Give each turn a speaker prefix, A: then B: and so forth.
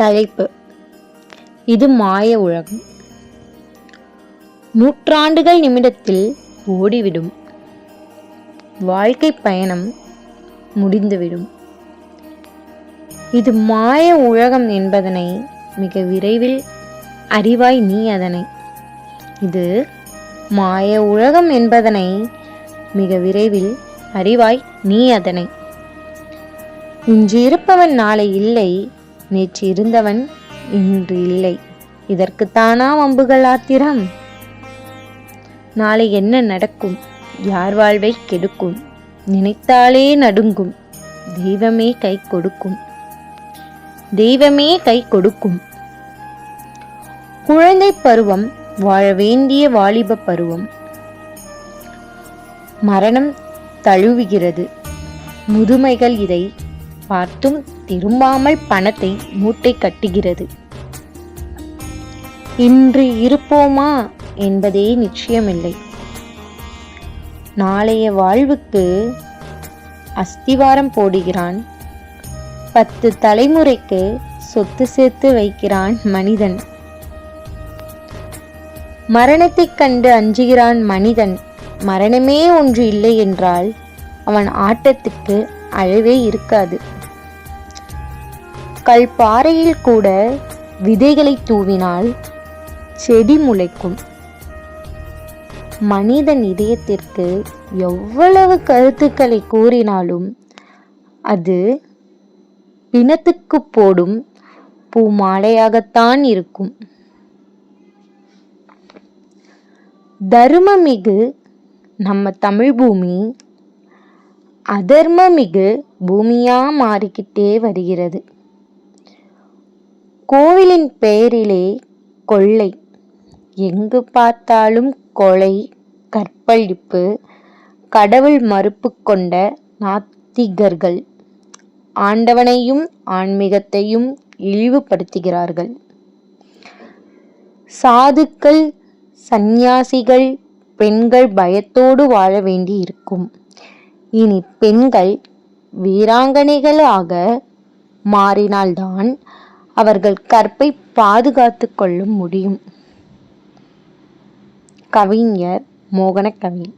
A: தலைப்பு. இது மாய உலகம். நூற்றாண்டுகள் நிமிடத்தில் ஓடிவிடும். வாழ்க்கை பயணம் முடிந்துவிடும். இது மாய உலகம் என்பதனை மிக விரைவில் அறிவாய் நீ அதனை. இது மாய உலகம் என்பதனை மிக விரைவில் அறிவாய் நீ அதனை. இன்று இருப்பவன் நாளை இல்லை நேற்று இருந்தவன் இன்று இல்லை. இதற்குத்தானா வம்புகள் ஆத்திரம்? நாளை என்ன நடக்கும்? யார் வாழ்வை கெடுக்கும்? நினைத்தாலே நடுங்கும். தெய்வமே கை கொடுக்கும். தெய்வமே கை கொடுக்கும். குழந்தை பருவம் வாழ வேண்டிய வாலிப பருவம். மரணம் தழுவுகிறது. முதுமைகள் இதை பார்த்தும் திரும்பாமல் பணத்தை மூட்டை கட்டுகிறது. இன்று இருப்போமா என்பதே நிச்சயமில்லை. நாளைய வாழ்வுக்கு அஸ்திவாரம் போடுகிறான். பத்து தலைமுறைக்கு சொத்து சேர்த்து வைக்கிறான் மனிதன். மரணத்தைக் கண்டு அஞ்சுகிறான் மனிதன். மரணமே ஒன்று இல்லை என்றால் அவன் ஆட்டத்துக்கு அழவே இருக்காது. கல் பாறையில் கூட விதைகளை தூவினால் செடி முளைக்கும். மனிதன் இதயத்திற்கு எவ்வளவு கருத்துக்களை கூறினாலும் அது பிணத்துக்கு போடும் பூமாலையாகத்தான் இருக்கும். தர்மமிகு நம்ம தமிழ் பூமி அதர்மமிகு பூமியா மாறிக்கிட்டே வருகிறது. கோவிலின் பெயரிலே கொள்ளை. எங்கு பார்த்தாலும் கொலை கற்பழிப்பு கடவுள் மறுப்பு கொண்ட நாத்திகர்கள். ஆண்டவனையும் ஆன்மீகத்தையும் இழிவுபடுத்துகிறார்கள். சாதுக்கள் சந்நியாசிகள் பெண்கள் பயத்தோடு வாழ வேண்டி இருக்கும் இனி பெண்கள் வீராங்கனைகளாக மாறினால்தான் அவர்கள் கற்பை பாதுகாத்து கொள்ள முடியும். கவிஞர் மோகனகவி.